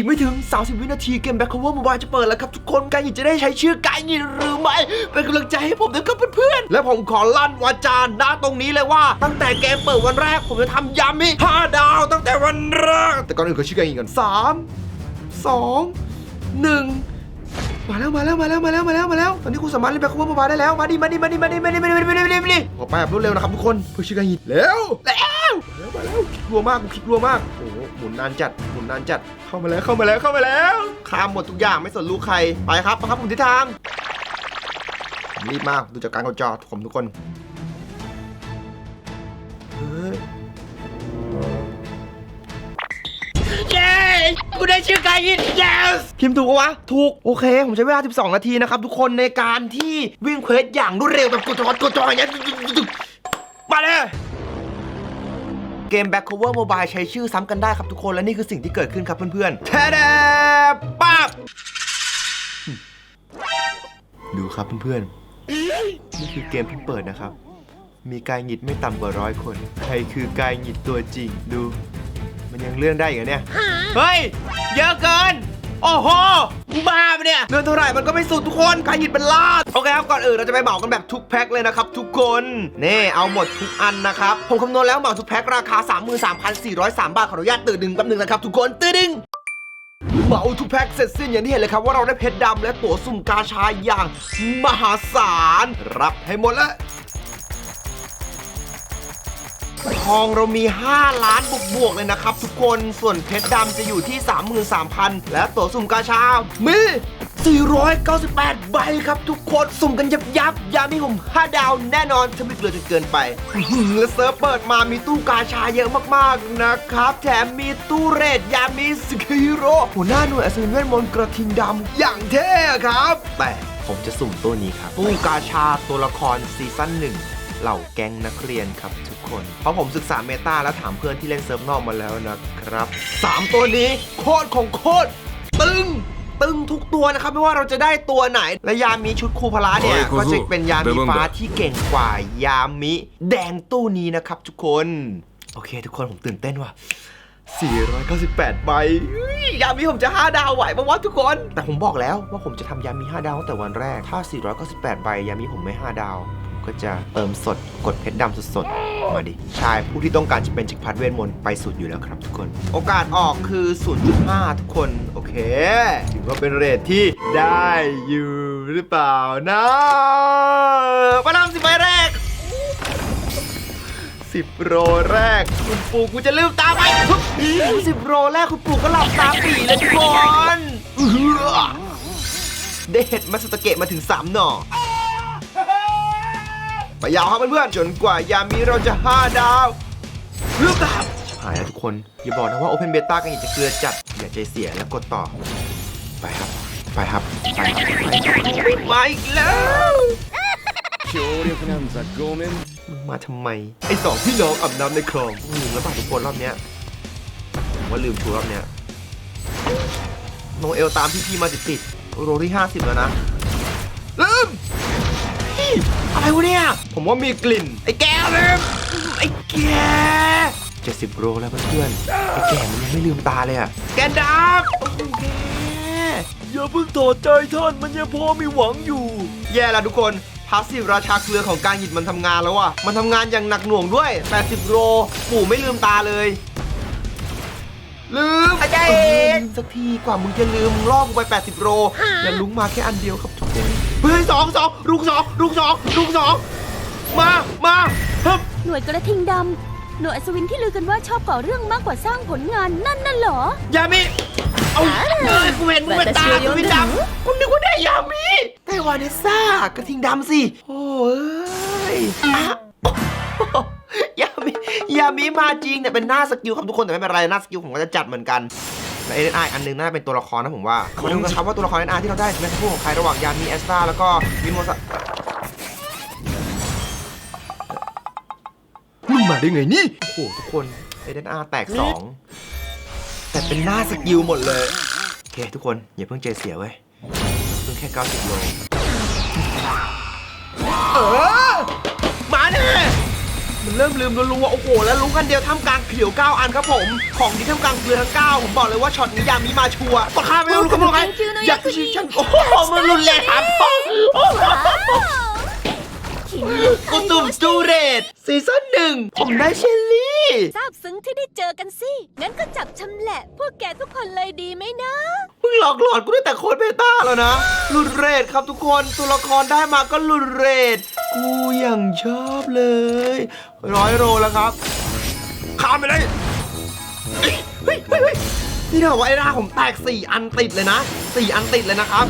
อีกไม่ถึง 30 วินาทีเกมแบ็คโคเวอร์โมบายจะเปิดแล้วครับทุกคนกายหยินจะได้ใช้ชื่อกายหยินหรือไม่ เป็นกำลังใจให้ผมด้วยครับเพื่อนๆและผมขอลั่นวาจาณตรงนี้เลยว่า ตั้งแต่เกมเปิดวันแรกผมจะทำยามิ5ดาว ตั้งแต่วันแรกแต่ก่อนอื่นขอชื่อกายหยินก่อน3 2 1มาแล้วมาแล้วมาแล้วมาแล้วมาแล้วมาแล้วตอนนี้คุณสามารถเล่นแบ็คโคเวอร์โมบายได้แล้วมาดิมาดิมาดิมาดิมาดิมาดิมาดิมาดิมาดิขอไปแบบรวดเร็วนะครับทุกคนเพื่อชื่อกายหยินเร็วแล้วมา แล้วมาแล้วคลิกรัวมากกูคลิกรัวมากโอ้โหหมุนนานจัดหมุนนานจัดเข้ามาแล้วเข้ามาแล้วเข้ามาแล้วข้ามหมดทุกอย่างไม่สนลูกใครไปครับไปครับผมทิศทางผมรีบมากดูจากการกดจอผมทุกคนเฮ้ยเย้กูได้ชื่อกายยิน yes พิมพ์ถูกปะวะ ถูก โอเค ผมใช้เวลา 12 นาทีนะครับ ทุกคนในการที่วิ่งเควสอย่างรวดเร็วแบบกดจอดกดจออย่างเงี้ยมาเลย เกม Back Cover Mobile ใช้ชื่อซ้ำกันได้ครับทุกคนและนี่คือสิ่งที่เกิดขึ้นครับเพื่อนๆแท้แดปั๊บดูครับเพื่อนๆนี่คือเกมเพิ่งเปิดนะครับ มีกายหงิดไม่ต่ำกว่าร้อยคน ใครคือกายหงิดตัวจริงดู มันยังเลื่อนได้อีกเหรอเนี่ย เฮ้ย เยอะเกิน โอ้โหบ้าปะเนี่ยเงินเท่าไหร่มันก็ไม่สุดทุกคนการหยิบเป็นลานโอเคครับก่อนอื่นเราจะไปเหมากันแบบทุกแพ็คเลยนะครับทุกคนนี่เอาหมดทุกอันนะครับผมคำนวณแล้วเหมาทุกแพ็คราคา 33,403 บาทขออนุญาตตื่นดึงแป๊บนึงนะครับทุกคนตื่นดึงเหมาทุกแพ็คเสร็จสิ้นอย่างที่เห็นเลยครับว่าเราได้เพชรดำและตั๋วสุ่มกาชาอย่างมหาศาลรับให้หมดล้ว ทองเรามี 5 ล้านบวกบวกเลยนะครับ ทุกคนส่วนเพชรดำจะอยู่ที่ 33,000 และตัวสุ่มกาชา มี 498 ใบครับทุกคนสุ่มกันยับยับยามีผม5ดาวแน่นอนถ้าไม่เกลือจนเกินไป และเซิร์ฟเปิดมามีตู้กาชาเยอะมากๆนะครับ แถมมีตู้เรดยามีสกิโร่หัวหน้าหน่วยอัศวินเวทมนต์กระทิงดำอย่างเท่ครับ แต่ผมจะสุ่มตู้นี้ครับตู้กาชาตัวละครซีซั่นหนึ่ง เหล่าแก๊งนักเรียนครับทุกคน เพราะผมศึกษาเมตาและถามเพื่อนที่เล่นเซิร์ฟนอกมาแล้วนะครับ 3 ตัวนี้โคตรของโคตรตึงตึงทุกตัวนะครับ ไม่ว่าเราจะได้ตัวไหน และยามิชุดคูพละเนี่ยโอ้ยก็จะเป็นยามิเดี๋ยวมึงฟ้าที่เก่งกว่ายามิแดงตู้นี้นะครับทุกคน โอเค ทุกคนผมตื่นเต้นว่ะ498ใบเฮ้ยยามีผมจะ 5 ดาวไหวปะวะทุกคน แต่ผมบอกแล้วว่าผมจะทำยามี 5 ดาวตั้งแต่วันแรก ถ้า 498 ใบยามีผมไม่ 5 ดาว ก็จะเติมสดกดเพชรดำสดๆ มาดิ ชายผู้ที่ต้องการจะเป็นจักรพรรดิเวทมนต์ไปสุดอยู่แล้วครับทุกคน โอกาสออกคือ 0.5 ทุกคน โอเค ถือว่าเป็นเรทที่ได้อยู่หรือเปล่านะประนำสิบใบแรกสิบโรแรก คุณปู่กูจะลืมตาไปทุกทีสิบโรแรกคุณปู่ก็หลับตาปีเลยทุกคนอื้อหือได้เห็ดมาสเตเกะมาถึง3หน่อ ไปยาวครับเพื่อนๆจนกว่ายามีเราจะ 5 ดาวลืมตาหายแล้วทุกคน อย่าบอกนะว่า Open Beta กันอีกจะเกลือจัด อย่าใจเสียแล้วกดต่อ ไปครับ ไปครับ ไปครับไปมาอีกแล้ว 強力なんざごめん มึงมาทำไม ไอ้สองพี่น้องอาบน้ำในคลองลืมแล้วป่ะทุกคนรอบเนี้ยผมว่าลืมชูรอบเนี้ยโนเอลตามพี่พี่ๆมาติดติดๆโรที่ 50 แล้วนะ ลืมเฮ้ย อะไรวะเนี่ย ผมว่ามีกลิ่น ไอ้แกลืมไอ้แกเจ็ดสิบโรแล้วเพื่อนๆไอ้แกมันยังไม่ลืมตาเลยอะแกดาบโอ้โหแกอย่าเพิ่งถอดใจท่านมันยังพอมีหวังอยู่ แย่แล้วทุกคนพาสซีฟราชาเกลือของการหยิบมันทำงานแล้วอะมันทำงานอย่างหนักหน่วงด้วย 80โรปู่ไม่ลืมตาเลย ลืมอาจารย์สักทีกว่ามึงจะลืมล่อกูไป 80โรแล้วลุงมาแค่อันเดียวครับทุกคน เฮ้ยสองสองลุงสองลุงสองลุงสองมามาฮึบหน่วยกระทิงดำหน่วยอัศวินที่ลือกันว่าชอบก่อเรื่องมากกว่าสร้างผลงานนั่นน่ะเหรอยามิเอาเอ้ยกูเห็นมึงเป็นตากูเป็นดำกูนึกว่าได้ยามิแต่วาเนสซ่ากระทิงดำสิโอ้ยอะยามิยามิมาจริงแต่เป็นหน้าสกิลครับทุกคนแต่ไม่เป็นไรหน้าสกิลผมก็จะจัดเหมือนกัน และเอ็นไออันหนึงน่าจะเป็นตัวละครนะผมว่ามาดูกันครับว่าตัวละครเอ็นไอที่เราได้จะเป็นคู่ของใครระหว่างยามิเอสตาแล้วก็วิโมซะมึงมาได้ไงนี่ โอ้โหทุกคนเอ็นอาแตกสองแต่เป็นหน้าสกิลหมดเลย โอเค ทุกคนอย่าเพิ่งใจเสียเว้ยเพิ่งแค่ 90โลเออ มาแน่ มันเริ่มลืมรัวๆโอ้โห แล้วรู้กันเดียวท่ามกลางเขียวเก้าอันครับผม ของดีท่ามกลางเกลือทั้งเก้าผมบอกเลยว่าช็อตนี้ยามีมาชัวร์ปะข้าไม่รู้ครับผมอยากจะชิฉันโอ้โหมันรุนแรงครับโอ้โหขิงกูตุ่มจูเรตซีซั่นหนึ่งผมได้เชลลี่ทราบซึ้งที่ได้เจอกันสิ งั้นก็จับชำแหละ พวกแกทุกคนเลยดีไหมนะเพิ่งหลอกหลอนกูได้แต่โค้ดเบต้าแล้วนะลุนเรทครับทุกคนตัวละครได้มาก็ลุนเรทกูอย่างชอบเลย ร้อยโรแล้วครับข้ามไปเลยเฮ้ยเฮ้ยเฮ้ยนี่เถอะว่าไอ้หน้าผมแตก 4 อันติดเลยนะ 4 อันติดเลยนะครับ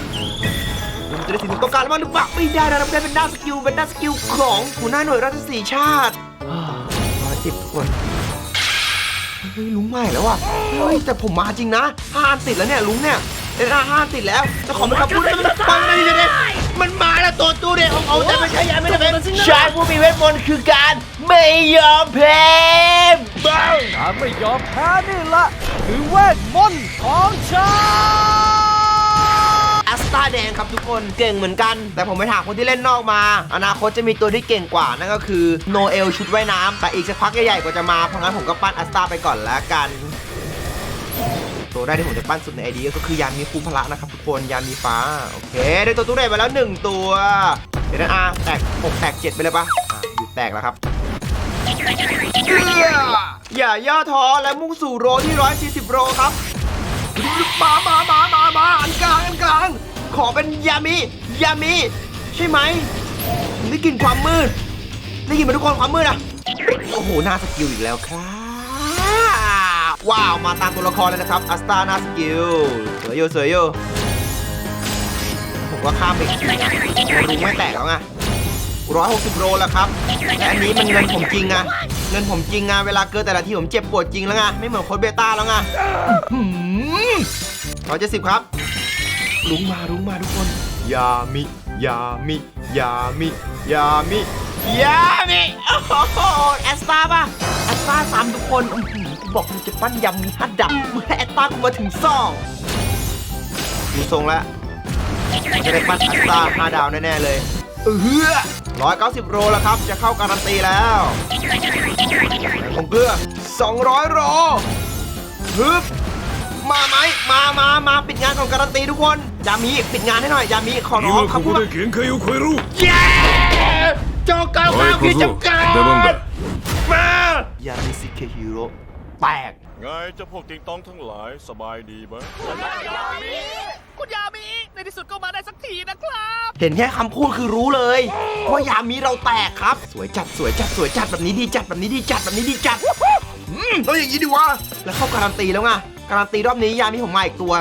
ผมจะได้สิ่งที่ต้องการแล้วมั้งหรือเปล่าไม่ได้นะไม่ได้เป็นด้านสกิลเป็นด้านสกิลของหัวหน้าหน่วยราชสีชาติร้อยสิบทุกคนเฮ้ยลุงใหม่แล้วอะเฮ้ยแต่ผมมาจริงนะห้าอันติดแล้วเนี่ยลุงเนี่ยเอ็นอาห้าอันติดแล้วจะขอเป็นคำพูดได้มันปังเลยเนี่ย มันมาแล้วตัวตู้เด็กของเขาแต่ไม่ใช่ยาไม่ได้เป็นชายผู้มีเวทมนต์คือการไม่ยอมแพ้บ้าการไม่ยอมแพ้นี่ละคือเวทมนต์ของฉันแอสตาแดงครับทุกคนเก่งเหมือนกัน แต่ผมไปถามคนที่เล่นนอกมา อนาคตจะมีตัวที่เก่งกว่า นั่นก็คือโนเอลชุดว่ายน้ำแต่อีกสักพักใหญ่ๆกว่าจะมา เพราะงั้นผมก็ปั้นแอสตาไปก่อนแล้วกัน ตัวได้ที่ผมจะปั้นสุดในไอเดียก็คือยามีคูพละนะครับทุกคนยามีฟ้าโอเคได้ตัวตู้ได้มาแล้ว 1 ตัว เดี๋ยวนะอาแตก6แตก 7 ไปเลยปะอะหยุดแตกแล้วครับ อย่าย่อท้อและมุ่งสู่โรที่ 140 โรครับมามามามามาอันกลางอันกลาง ขอเป็นยามิยามิใช่ไหมได้กลินความมืดได้ยินไหมทุกคนความมืดอะโอ้โหหน้าสกิลอีกแล้วครับ ว้าวมาตามตัวละครเลยนะครับอัสตาหน้าสกิลสวยอยู่สวยอยู่ผมว่าข้ามไปอีกรุงไม่แตกแล้วไงร้อยหกสิบโลแล้วครับและอันนี้มันเงินผมจริงไงเงินผมจริงไงเวลาเกิดแต่ละทีผมเจ็บปวดจริงแล้วไงไม่เหมือนโค้ดเบต้าแล้วไงร้อยเจ็ดสิบครับลุงมาลุงมาทุกคนยามิยามิยามิยามิยามิโอ้โหแอสตาป่ะแอสตาสามทุกคน บอกกูจะปั้นยำมีฮัดดับแม่ตากูมาถึงซองดูทรงแล้วจะได้ปั้นอัตตาห้าดาวแน่ๆเลยเออร้อยเก้าสิบโลแล้วครับ จะเข้าการันตีแล้วของเกลือสองร้อยโลฮึบมาไหมมามามาปิดงานของการันตีทุกคนยามีปิดงานให้หน่อยยามีขอร้องครับพูดว่าเขียนคีย์คีย์รู้โจกาวากี่จำกัดมาอย่ามิสิเคฮิโร่ แตก ไงเจ้าพวกติงตองทั้งหลายสบายดีไหมคุณยามีในที่สุดก็มาได้สักทีนะครับ เห็นแค่คำพูดคือรู้เลย ว่ายามีเราแตกครับ สวยจัดสวยจัดสวยจัดแบบนี้ดีจัดแบบนี้ดีจัดแบบนี้ดีจัดอืมต้องอย่างนี้ดีวะแล้วเข้าการันตีแล้วไงการันตีรอบนี้ยามีผมมาอีกตัว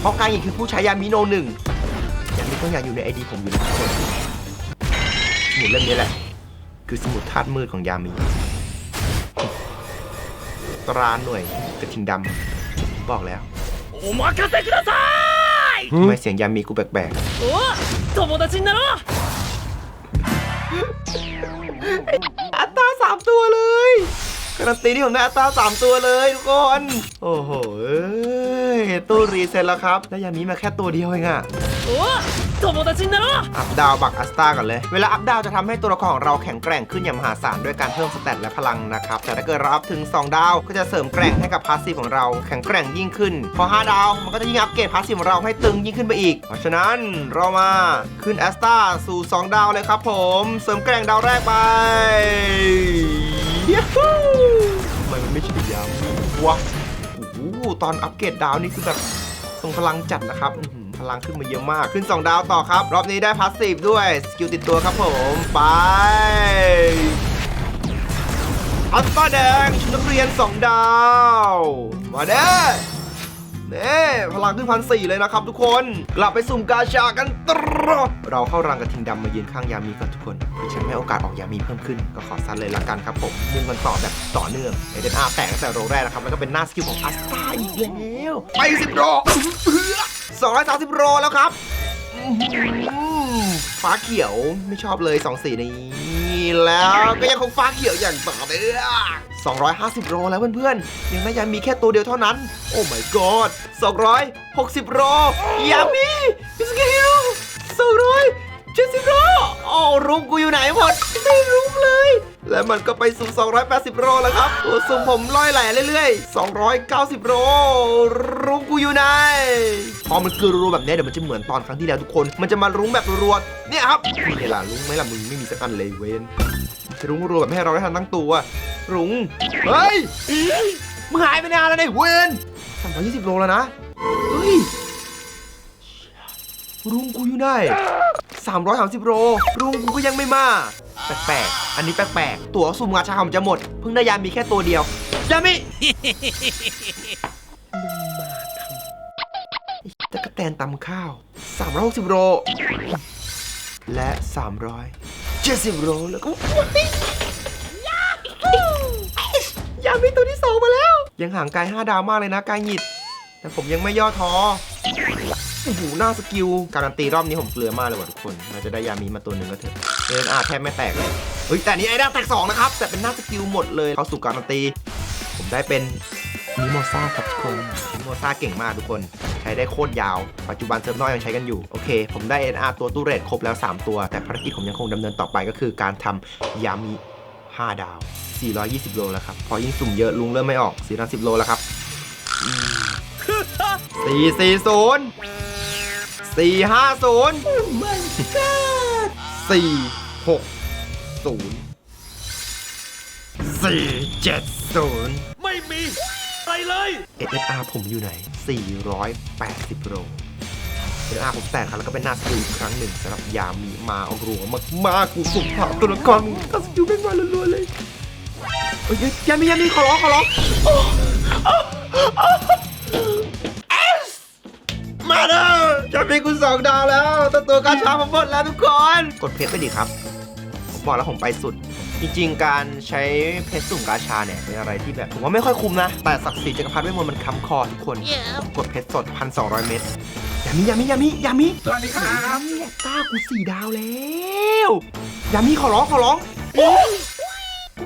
เพราะการอีกคือผู้ใช้ยามิโนหนึ่งยามิต้องอยากอยู่ในไอดีผมอยู่นะทุกคนสมุดเล่มนี้แหละ คือสมุดธาตุมืดของยามี ตราหน่วยกระทิงดำบอกแล้วโอมากาเซคุระไซทำไมเสียงยามีกูแปลกๆโอ้โตโมดาชินนาะอัตราสามตัวเลยการันตีที่ผมได้อัตราสามตัวเลยทุกคน โอ้โห ตู้รีเซ็ตแล้วครับ แล้วยามีมาแค่ตัวเดียวเองอะ お友達になろう อัพดาวบักอัสตาก่อนเลย เวลาอัพดาวจะทำให้ตัวละครของเราแข็งแกร่งขึ้นอย่างมหาศาลด้วยการเพิ่มสเตตและพลังนะครับ แต่ถ้าเกิดเราอัพถึง 2 ดาว ก็จะเสริมแกร่งให้กับพาสซีฟของเราแข็งแกร่งยิ่งขึ้น พอ 5 ดาว มันก็จะยิ่งอัพเกรดพาสซีฟของเราให้ตึงยิ่งขึ้นไปอีก เพราะฉะนั้นเรามาขึ้นแอสตาสู่ 2 ดาวเลยครับผม เสริมแกร่งดาวแรกไปยูฮูทำไมมันไม่ใช่ยาววะโอ้โห ตอนอัปเกรดดาวนี่คือแบบทรงพลังจัดนะครับอื้อหือพลังขึ้นมาเยอะมากขึ้น 2 ดาวต่อครับ รอบนี้ได้พาสซีฟด้วย สกิลติดตัวครับผมไปอัลฟาแดงชุดนักเรียน 2 ดาว มาเด้อเน่พลังขึ้นพันสี่เลยนะครับทุกคน กลับไปสุ่มกาชากันตรอ เราเข้ารังกระทิงดำมายืนข้างยามีกันทุกคนเพื่อฉันให้โอกาสออกยามีเพิ่มขึ้น ก็ขอซัดเลยละกันครับผม มุ่งกันต่อแบบต่อเนื่องเอเดนอาแตกตั้งแต่โรแรกนะครับ แล้วก็เป็นหน้าสกิลของอัสตาอีกแล้วไปสิบโรสองร้อยสามสิบโรแล้วครับฟ้าเขียวไม่ชอบเลยสองสีนี้แล้วก็ยังคงฟ้าเขียวอย่างต่อเนื่อง250 โลแล้วเพื่อนๆ ยังไม่ยังมีแค่ตัวเดียวเท่านั้น โอ้ my god 260 โลยามีพิสกิล 270โลโอ้รูมกูอยู่ไหนหมด ไม่รู้เลย และมันก็ไปสู่ 280 โลแล้วครับตัวสุ่มผมลอยแหล่เรื่อยๆ 290 โลรุ้งกูอยู่ไหน พอมันคือรัวๆแบบนี้เดี๋ยวมันจะเหมือนตอนครั้งที่แล้วทุกคน มันจะมารุ้งแบบรัวๆเนี่ยครับนี่ไงล่ะรุ้งไหมล่ะมึงไม่มีสักอันเลยเวนรุ้งรัวแบบไม่ให้เราได้ทันตั้งตัว รุ้ง เฮ้ยมึงหายไปนานแล้วเนี่ยเวน320 โลแล้วนะ เฮ้ย รุ้งกูอยู่ไหน330 โลรุงกูก็ยังไม่มา แปลกๆ อันนี้แปลกๆ ตั๋วสุ่มงาชาผมจะหมด เพิ่งได้ยามีแค่ตัวเดียวยามิมึงมาทำไอ้ตะกะแตนตำข้าว 360 โล และ 370 โลแล้วก็ยามิตัวที่สองมาแล้ว ยังห่างไกล5ดาวมากเลยนะกายหงิด แต่ผมยังไม่ย่อท้อ โอ้โหหน้าสกิล การันตีรอบนี้ผมเกลือมากเลยว่ะทุกคนน่าจะได้ยามีมาตัวหนึ่งก็เถอะเดินอาร์แทบไม่แตกเลยเฮ้ยแต่นี้ไอ้ด้าแตกสองนะครับแต่เป็นหน้าสกิลหมดเลยเข้าสู่การันตี ผมได้เป็นมิโมซ่าครับทุกคนมิโมซ่าเก่งมากทุกคน ใช้ได้โคตรยาว ปัจจุบันเซิร์ฟนอยยังใช้กันอยู่ โอเค ผมได้ NR ตัวตู้เรทครบแล้ว 3 ตัว แต่ภารกิจผมยังคงดำเนินต่อไปก็คือการทำยามิ 5 ดาว 420 โลแล้วครับ พอยิ่งสุ่มเยอะลุงเริ่มไม่ออก 410 โลแล้วครับสี่ สี่ศูนย์สี่ห้าศูนย์สี่หกศูนย์สี่เจ็ดศูนย์ไม่มีอะไรเลย SSR ผมอยู่ไหน 480 โล SSR ผมแตกครับแล้วก็เป็นหน้าสกิลอีกครั้งหนึ่งสำหรับยามีมาเอารัวมากมากๆกูสุ่มผ่าตัวละครมึงก็สกิลเป็นมาล้วนๆเลยเอ้ยยามียามีขอร้องขอร้อง มาเด้อยามีกูสองดาวแล้วตัวตัวการช้าผมหมดแล้วทุกคน กดเพชรไปดิครับ ผมบอกแล้วผมไปสุด จริงๆ การใช้เพชรสุ่มกาชาเนี่ยเป็นอะไรที่แบบผมว่าไม่ค่อยคุ้มนะ แต่ศักดิ์ศรีจักรพรรดิเวทมนต์มันค้ำคอทุกคน ผมกดเพชรสด 1,200 เม็ดยามิยามิยามิยามิสวัสดีครับกล้ากูสี่ดาวแล้วยามิขอร้องขอร้องโอ้ยกู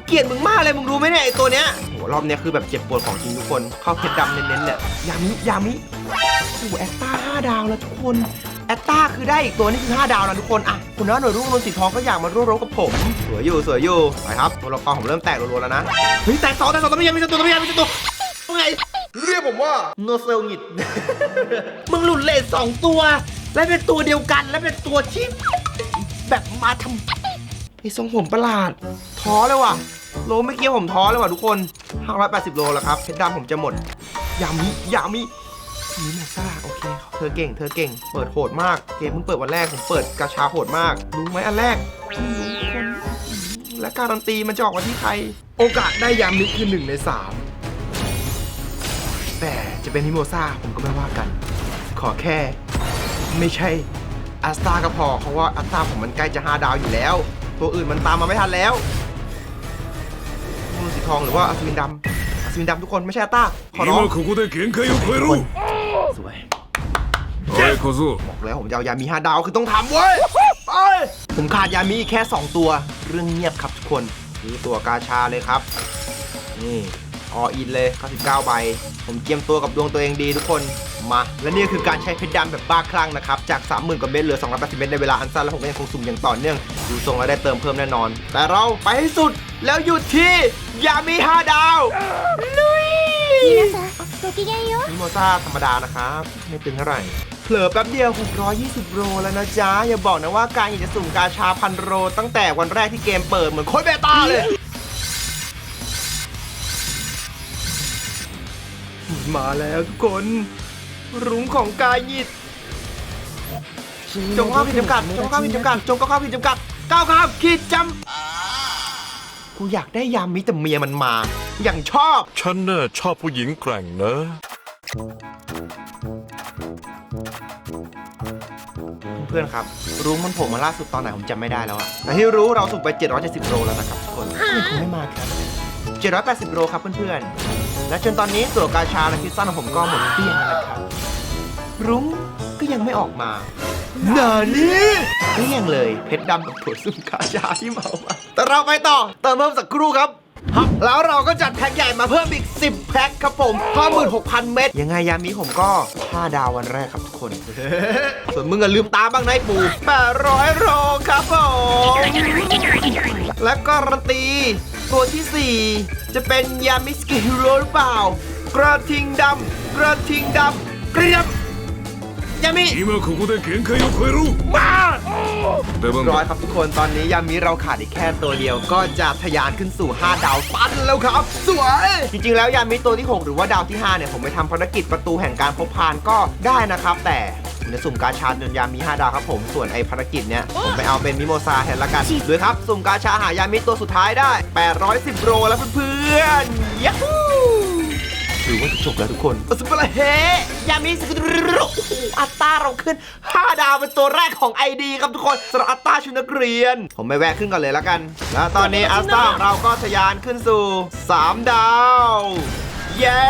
เกลียดมึงมากเลยมึงรู้ไหมเนี่ยไอตัวเนี้ยโหรอบเนี้ยคือแบบเจ็บปวดของจริงทุกคนเข้าเพชรดำเน้นๆเลยยามิยามิโอ้โหแอตตา5ดาวแล้วทุกคนแอตตาคือได้อีกตัวนี่คือ 5 ดาวนะทุกคนอะคุณน้าหน่วยรุ่งนนท์สีทองก็อยากมาร่วมรบกับผมสวยอยู่สวยอยู่ไปครับตัวละครผมเริ่มแตกรัวๆแล้วนะเฮ้ยแตกสองแตกสองตัวไม่ยังไม่ใช่ตัวตัวไม่ยังไม่ใช่ตัวไงเรียกผมว่าโนเซลงิดมึงหลุดเลทสองตัว และเป็นตัวเดียวกันและเป็นตัวที่แบบมาทำไอ้ทรงผมประหลาดท้อเลยว่ะ โลไม่เกี้ผมท้อเลยว่ะทุกคน580 โลแล้วครับเพชรดำผมจะหมด ยามิยามินี่โมซ่าโอเค เธอเก่ง เธอเก่ง เปิดโหดมาก เกมเพิ่งเปิดวันแรก ผมเปิดกาชาโหดมาก รู้ไหมอันแรก และการันตีมันจะออกมาที่ใคร โอกาสได้ยามนี้คือหนึ่งในสามแต่จะเป็นมิโมซ่าผมก็ไม่ว่ากัน ขอแค่ ไม่ใช่อัสตาก็พอเพราะว่าอัสตาผมมันใกล้จะ5ดาวอยู่แล้ว ตัวอื่นมันตามมาไม่ทันแล้ว ทองหรือว่าอัศวินดำอัศวินดำทุกคนไม่ใช่อัสตาขอร้อง 今ここで限界を超えろ สวย 我小僧 บอกแล้วผมจะเอายามี 5 ดาวคือต้องทำเว้ยไปผมขาดยามีอีกแค่ 2 ตัว เรื่องเงียบครับทุกคนนี่ตัวกาชาเลยครับ นี่ อออินเลย99ใบ ผมเตรียมตัวกับดวงตัวเองดีทุกคน มา และนี่คือการใช้เพชรดำแบบบ้าคลั่งนะครับ จาก 30,000กว่าเม็ดเหลือ280เม็ดในเวลาอันสั้น และผมยังคงสุ่มอย่างต่อเนื่อง ดูทรงแล้วได้เติมเพิ่มแน่นอน แต่เราไปให้สุด แล้วหยุดที่ ยามีห้าดาวลุยมิโมซาธรรมดานะครับ ไม่ตึงเท่าไหร่เผลอแป๊บเดียว 620 โลแล้วนะจ๊ะ อย่าบอกนะว่าการอยากจะสุ่มกาชาพันโรตั้งแต่วันแรกที่เกมเปิดเหมือนโคตรเบต้าเลย มาแล้วทุกคน รุ้งของกายหยิดจงเข้าผิดจำกัดจงเข้าผิดจำกัดจงเข้าผิดจำกัดก้าวข้ามขีดจำกูอยากได้ยามมิแต่เมียมันมา อย่างชอบ ฉันน่ะชอบผู้หญิงแกร่งนะ เพื่อนครับรู้มันโผล่มาล่าสุดตอนไหนผมจำไม่ได้แล้วอะแต่ที่รู้เราสุกไป 770 โลแล้วนะครับทุกคนไม่คงไม่มาครับ 780 โลครับเพื่อนๆ และจนตอนนี้ตัวกาชาและคิซซ่าของผมก็หมดเกลี้ยงแล้วนะครับ รุ้งก็ยังไม่ออกมาหนานี่เกลี้ยงเลยเพชรดำกับถั่วซุ่มกาชาที่เมามาแต่เราไปต่อเติมเพิ่มสักครู่ครับ แล้วเราก็จัดแพ็คใหญ่มาเพิ่มอีก 10 แพ็คครับผม56,000เม็ดยังไงยามีผมก็5ดาววันแรกครับทุกคน ส่วนมึงอะลืมตาบ้างนะไอ้ปู800โลครับผมและการันตี ตัวทีสี่ 4 จะเป็นยามิสกิฮิโร่หรือเปล่ากระทิงดำกระทิงดำเกรียบ ยามิ 今ここで限界を超えろ มา 出番 ร้อย だ ครับทุกคนตอนนี้ยามิเราขาดอีกแค่ตัวเดียว ก็จะทะยานขึ้นสู่ 5 ดาวตันแล้วครับ สวย จริงๆแล้วยามิตัวที่ 6 หรือว่าดาวที่ 5 เนี่ย ผมไปทำภารกิจประตูแห่งการพบพานก็ได้นะครับ แต่ในสุ่มกาชาจนยามิ5ดาวครับผมส่วนไอภารกิจเนี่ยผมไปเอาเป็นมิโมซาแทนละกันด้วยครับ สุ่มกาชาหายามิตัวสุดท้ายได้ 810 โรแล้วเพื่อนๆยัฮู หรือว่าจะจบแล้วทุกคนสุดยอดเฮยามิสกุลอัตตราเราขึ้น 5 ดาวเป็นตัวแรกของ ID ครับทุกคนสำหรับอัตตราชุดนักเรียน ผมไปแวะขึ้นก่อนเลยแล้วกันแล้วตอนนี้อัตตราของเราก็ทะยานขึ้นสู่ 3 ดาว เย้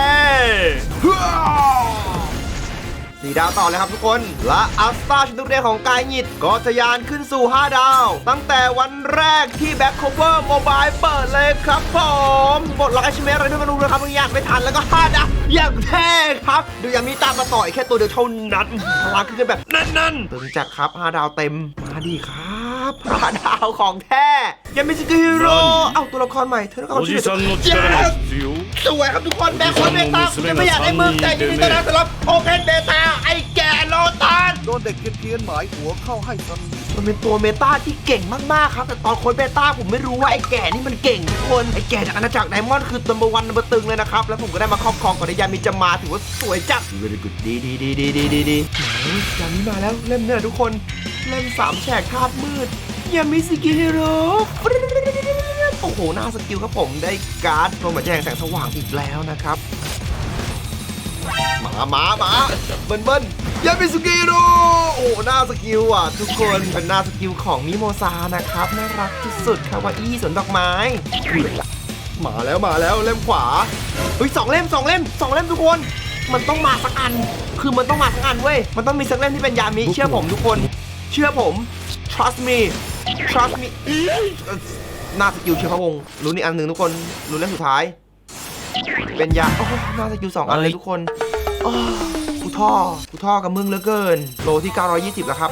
สี่ดาวต่อเลยครับทุกคน และอัสตาชุดนักเรียของกายหยิดก็ทะยานขึ้นสู่ 5 ดาว ตั้งแต่วันแรกที่แบ็คโคเวอร์โมบายเปิดเลยครับผมบทล็อกไอชิเมะอะไรด้วยกันดูนะครับมึงอยากไม่ทันแล้วก็5ดาวอย่างแท้ครับดูยังมีตามมาต่ออีกแค่ตัวเดียวเท่านั้นพลังขึ้นกันแบบนั่นๆตึงจัดครับ 5 ดาวเต็มมาดีครับ พระดาวของแท้ยังมีสกิฮีโร่เอาตัวละครใหม่เธอต้องเอาชีวิตเจ้าสวยครับทุกคนแบกคนเบต้าไม่อยากให้มึงแต่ยินดีต้อนรับสำหรับโอเพนเบต้าไอ้ แก่โลตันโดนเด็กเพี้ยนๆหมายหัวเข้าให้ซันมันเป็นตัวเมตาที่เก่งมาก ๆ ครับ แต่ตอนคนเบต้าผมไม่รู้ว่าไอ้แก่นี่มันเก่งทุกคนไอ้แก่จากอาณาจักรไดมอนด์คือตัววันนับตึงเลยนะครับ แล้วผมก็ได้มาครอบครองก่อนที่ยามิจะมาถือว่าสวยจัด very good ดีดีดีดีดีดีดีไหนยามิมาแล้วเล่มเนี่ยทุกคนเล่มสามแฉกธาตุมืดยามิสกิฮิโร่โอ้โหหน้าสกิลครับผมได้การ์ดตัวเหมือนแจงแสงสว่างอีกแล้วนะครับ มามามาเบิ้ลเบิ้ลยามิสุกิโรโอ้หน้าสกิลอะ ทุกคนเป็นหน้าสกิลของมิโมซานะครับน่ารักที่สุดคาวาอี้สวนดอกไม้มาแล้วมาแล้วเล่มขวาเฮ้ยสองเล่มสองเล่มสองเล่มทุกคน มันต้องมาสักอัน คือมันต้องมาสักอันเว้ยมันต้องมีสักเล่มที่เป็นยามิเชื่อผมทุกคน เชื่อผม trust me trust me หน้าสกิลเชื่อพระวงรู้นี่อันหนึ่งทุกคนรู้เล่มสุดท้าย เป็นยาโอ้หน้าสกิลสองอันเลยทุกคน กูท่อกูท่อกับมึงเหลือเกิน โลที่ 920 แล้วครับ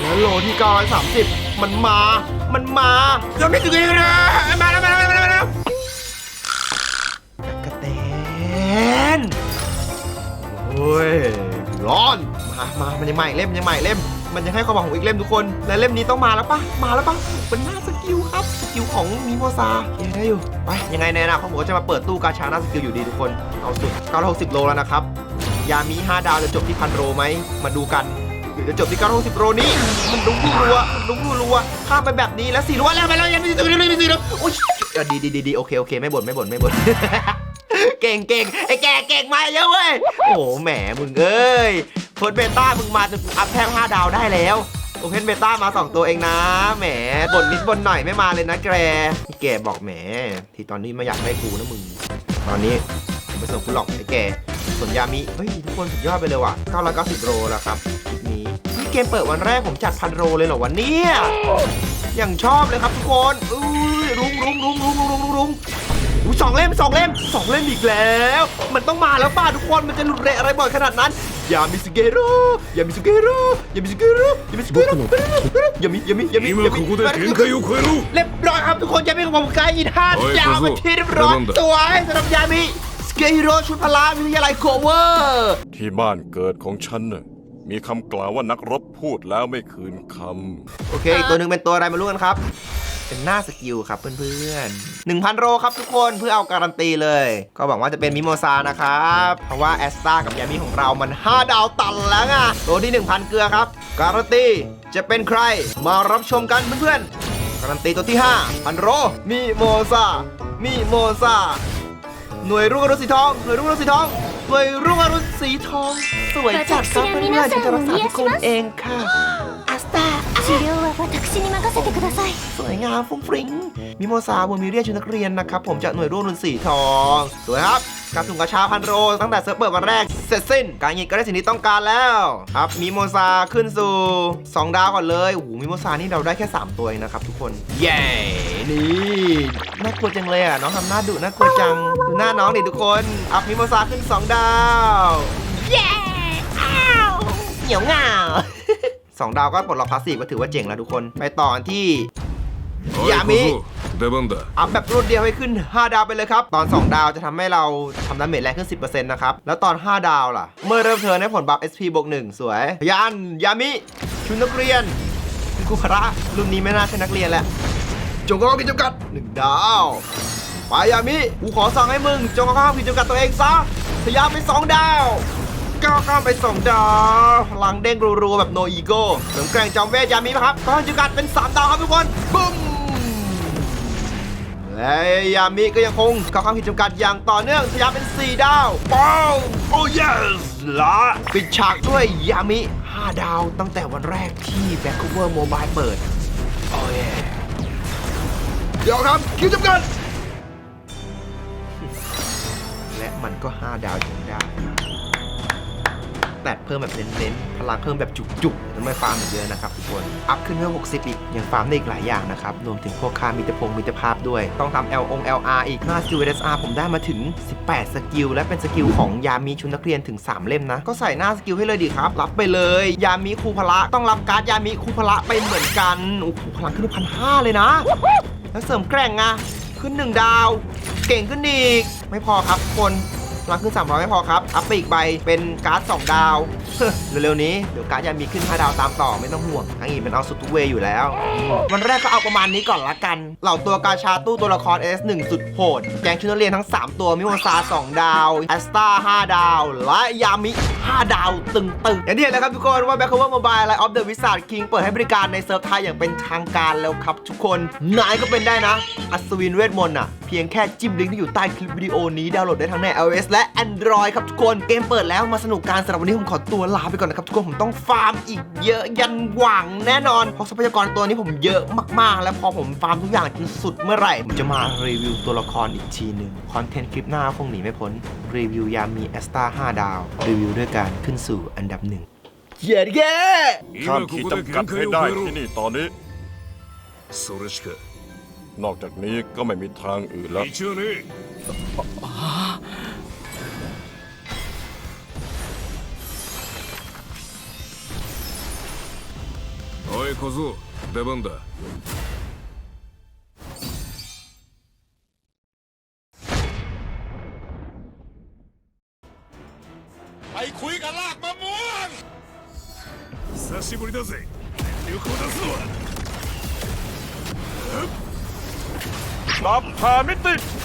แล้วโลที่ 930 มันมา มันมายังไม่ถึงเลยนะมาแล้วมาแล้วมาแล้วมาแล้วกระเตนโอ้ยร้อน มามามันยังใหม่เล่มยังใหม่เล่ม มันยังให้ความหวังของอีกเล่มทุกคน และเล่มนี้ต้องมาแล้วปะมาแล้วปะเป็นหน้าสกิลครับ สกิลของมิโมซาโอเคได้อยู่ ไป ยังไงในอนาคตผมก็จะมาเปิดตู้กาชาหน้าสกิลอยู่ดีทุกคน เอาสุด960 โลแล้วนะครับ ยามี 5 ดาวจะจบที่พันโลไหม มาดูกันหรือจะจบที่960โลนี้ มันลุ้งรัวมันลุ้งรัวข้ามไปแบบนี้แล้วสี่รัวแล้วไปแล้วยังไม่สี่รัวไม่สี่รัวโอ้ยเออดีดีดีดีโอเคโอเคไม่บ่นไม่บ่นไม่บ่นเก่งเก่งไอ้แกเก่งมาเยอะเว้ย โอ้โหแหมมึงเอ้ย โพสเบต้ามึงมาจนอัพแท่ง5ดาวได้แล้วโอเพนเบต้ามา 2 ตัวเองนะ แหมบ่นนิดบ่นหน่อยไม่มาเลยนะแกพี่แกบอกแหม ที่ตอนนี้ไมาอยากได้กูนะมึง ตอนนี้ผมไม่สนคุณหรอกไอ้แกส่วนยามิ เฮ้ย ทุกคนสุดยอดไปเลยว่ะ 990 โลแล้วครับคลิปนี้นี่เกมเปิดวันแรกผมจัดพันโลเลยเหรอวันนี้อย่างชอบเลยครับทุกคนอุ้ยรุ้งรุ้งรุ้งรุ้งรุ้งรุ้งรุ้ง หูสองเล่มสองเล่มสองเล่มอีกแล้ว มันต้องมาแล้วป้าทุกคนมันจะหลุดเละอะไรบ่อยขนาดนั้นยามิสเกโรยามิสเกโรยามิสเกโรยามิสเกโรยามิยามิยามิยามิเรียบร้อยครับทุกคนยามิของผมกายอินฮันยามิป็นที่เรียบร้อยตัวสำหรับยามิสเกโรชุดพลาวิทยาลัยโคเวอร์ที่บ้านเกิดของฉันน่ะมีคำกล่าวว่านักรบพูดแล้วไม่คืนคำโอเค ตัวหนึ่งเป็นตัวอะไรมาลุ้นกันครับ เป็นหน้าสกิลครับเพื่อนๆ1,000 โรครับทุกคนเพื่อเอาการันตีเลย ก็หวังว่าจะเป็นมิโมซานะครับ เพราะว่าแอสตากับยามิของเรามัน 5 ดาวตันแล้วไงตัวที่ 1,000 เกลือครับ การันตีจะเป็นใคร มารับชมกันเพื่อนๆ การันตีตัวที่ 5 พันโรมิโมซามิโมซาหน่วยรุ่งอรุณสีทอง หน่วยรุ่งอรุณสีทอง หน่วยรุ่งอรุณสีทอง สวยจัดครับเพื่อนๆฉันจะรักษาทุกคนเองค่ะแอสตา 治療は 私に任せてください สวยงามฟุ้งฟริ้งมิโมซาบนมิเรียนชุดนักเรียนนะครับ ผมจากหน่วยร่วมรุ่นสีทอง สวยครับ กับถุงกระชาพันโรตั้งแต่เซิร์ฟเปิดวันแรก เสร็จสิ้น การหยิบก็ได้สิ่งที่ต้องการแล้ว ครับ มีโมซาขึ้นสู่ 2 ดาวก่อนเลย โอ้โห มีโมซานี่เราได้แค่ 3 ตัวเองนะครับทุกคน เย้ นี่ น่ากลัวจังเลยอ่ะ น้องทำหน้าดุน่ากลัวจัง ดูหน้าน้องดิทุกคน อัพมิโมซาขึ้น 2 ดาว เย้ อ้าวเหนียวเหงา 2 ดาวก็ปลดล็อกพาสติกก็ถือว่าเจ๋งแล้วทุกคน ไปต่อนที่ยามิเดบันดาอัพแบบรวดเดียวให้ขึ้น 5 ดาวไปเลยครับ ตอน 2 ดาวจะทำให้เราทำดาเมจแรงขึ้น 10%นะครับ แล้วตอน 5 ดาวล่ะ เมื่อเริ่มเทิร์นให้ผลบัฟ SP บวกหนึ่งสวย ยาน ยามิ ชุดนักเรียนกุพระรุ่นนี้ไม่น่าใช่นักเรียนแหละ จงก็กิจำกัดงดาวไปยามิ กูขอสั่งให้มึง จงก็ข้ามกิจำกัดตัวเองซะพยายามไป 2 ดาว ก้าวข้ามไป2ดาวพลังเด้งรัวๆแบบโนอีโก้เสริมแกร่งจอมเวทยามินะครับข้ามกิจจำกัดเป็น 3 ดาวครับทุกคนบึ้มและยามิก็ยังคงเข้าวข้ามขีดจำกัดอย่างต่อเนื่องทะยาเป็น 4 ดาวป้าวโอ้ yes ละปิดฉากด้วยยามิ 5 ดาวตั้งแต่วันแรกที่ Vancouver Mobile เปิดโอ้ยเดี๋ยวครับขีดจำกัดและมันก็ 5 ดาวจนได้ แตดเพิ่มแบบเน้นๆ พลังเพิ่มแบบจุกๆแล้วไม่ฟาร์มอีกเยอะนะครับทุกคน อัพขึ้นเพิ่ม60 อีก ยังฟาร์มได้อีกหลายอย่างนะครับ รวมถึงพวกค่ามิตรพงมิตรภาพด้วย ต้องทำ L อง LR อีก5สกิล SR ผมได้มาถึง 18 สกิล และเป็นสกิลของยามีชุดนักเรียนถึง 3 เล่มนะ ก็ใส่หน้าสกิลให้เลยดีครับ รับไปเลย ยามีครูพละ ต้องรับการ์ดยามีครูพละไปเหมือนกัน โอ้โห พลังขึ้นพันห้าเลยนะ แล้วเสริมแกร่งอะขึ้น1ดาว เก่งขึ้นอีก ไม่พอครับคน พลังขึ้น300ไม่พอครับ อัพไปอีกใบเป็นการ์ด2ดาว เร็วๆนี้เดี๋ยวการ์ดยังมีขึ้น5ดาวตามต่อไม่ต้องห่วงทั้งอีกมันเอาสุดทุกเวย์อยู่แล้ว วันแรกก็เอาประมาณนี้ก่อนละกัน เหล่าตัวกาชาตู้ตัวละคร S1 สุดโหด แกงชุดนักเรียนทั้ง 3 ตัวมิโมซา 2 ดาวแอสตา5ดาว และยามิ 5 ดาวตึงๆ อย่างที่เห็นแล้วครับทุกคนว่า b a c k o v e r Mobile และ Of the Wizard King เปิดให้บริการในเซิร์ฟไทยอย่างเป็นทางการแล้วครับทุกคนนายก็เป็นได้นะอัศวินเวทมนต์อะเพียงแค่จิ้มลิงก์ที่อยู่ใต้คลิปวิดีโอนี้ดาวน์โหลดได้ทั้งใน iOS และ Android ครับทุกคนเกมเปิดแล้วมาสนุกการสำหรับวันนี้ผมขอตัวลาไปก่อนนะครับทุกคนผมต้องฟาร์มอีกเยอะยันหวังแน่นอน เพราะทรัพยากรตัวนี้ผมเยอะมากๆ และพอผมฟาร์มทุกอย่างจนสุดเมื่อไหร่ ผมจะมารีวิวตัวละครอีกทีหนึ่งคอนเทนต์คลิปหน้าคงหนีไม่พ้นรีวิวยามีแอสตา5ดาว รีวิวด้วยการขึ้นสู่อันดับหนึ่งเย้เย้ ข้าม 今こ ขีด こで จำกัด 限 ให้ 界を ได้ 超えろ ที่นี่ตอนนี้ それしか นอกจากนี้ก็ไม่มีทางอื่นแล้ว 一応ねお 小僧出番だ ไปคุยกับลากมะม่วง 久しぶりだぜ全力を出すのは รับพามิติ